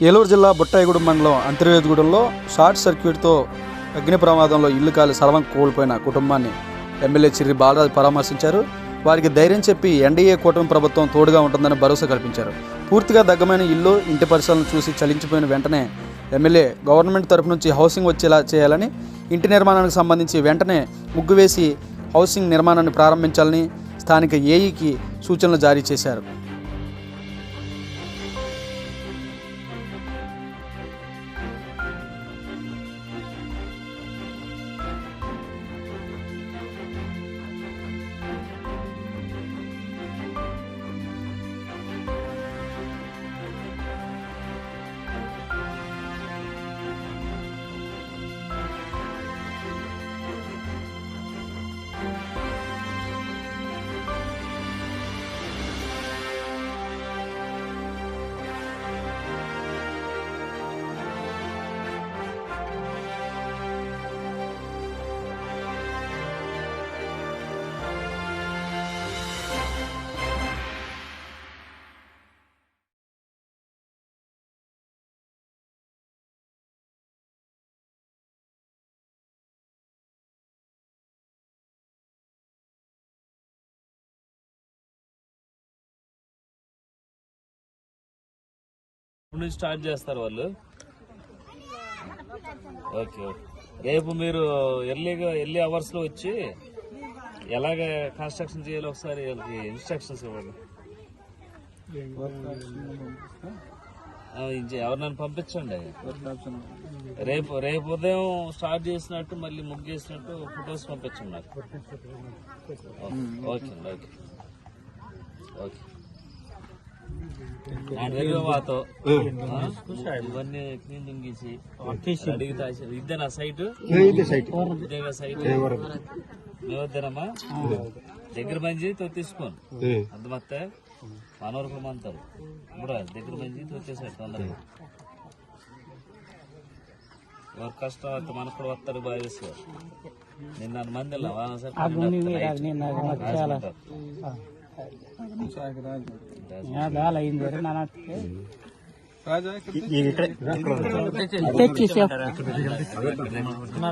ఏలూరు జిల్లా బుట్టాయిగూడెం మండలం అంతర్వేదిగూడెంలో షార్ట్ సర్క్యూట్తో అగ్ని ప్రమాదంలో ఇల్లు కాలి సర్వం కోల్పోయిన కుటుంబాన్ని ఎమ్మెల్యే చిర్రి బాలరాజు పరామర్శించారు. వారికి ధైర్యం చెప్పి ఎన్డీఏ కూటమి ప్రభుత్వం తోడుగా ఉంటుందని భరోసా కల్పించారు. పూర్తిగా దగ్గమైన ఇల్లు ఇంటి పరిసరాలను చూసి చలించిపోయిన వెంటనే ఎమ్మెల్యే గవర్నమెంట్ తరపు నుంచి హౌసింగ్ వచ్చేలా చేయాలని ఇంటి నిర్మాణానికి సంబంధించి వెంటనే ముగ్గు వేసి హౌసింగ్ నిర్మాణాన్ని ప్రారంభించాలని స్థానిక ఏఈకి సూచనలు జారీ చేశారు. ఇప్పుడు నుంచి స్టార్ట్ చేస్తారు వాళ్ళు. Okay okay. రేపు మీరు ఎర్లీగా ఎర్లీ అవర్స్లో వచ్చి ఎలాగ కన్స్ట్రక్షన్ చేయాలో ఒకసారి వాళ్ళకి ఇన్స్ట్రక్షన్స్ ఇవ్వండి. ఎవరినైనా పంపించండి. రేపు రేపు ఉదయం స్టార్ట్ చేసినట్టు మళ్ళీ ముగ్గు చేసినట్టు ఫొటోస్ పంపించండి నాకు. ఓకే అండి ఓకే. ఓకే. మాతో. ఇవన్నీ క్లీనింగ్ గీసి అడిగితే ఇదేనా సైట్ సైట్ మేవద్దరమ్మా దగ్గర మంచి తో తీసుకోండి అంత మొత్తం? మనవరకు మంతారు. ఇప్పుడు దగ్గర మంచి వచ్చేసాడు తొందరగా. ఎవరు కష్టం అయితే మనకు కూడా వస్తారు బాగా చేసుకోరు నిన్న మంది వెళ్ళాం వాన సార్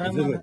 राजा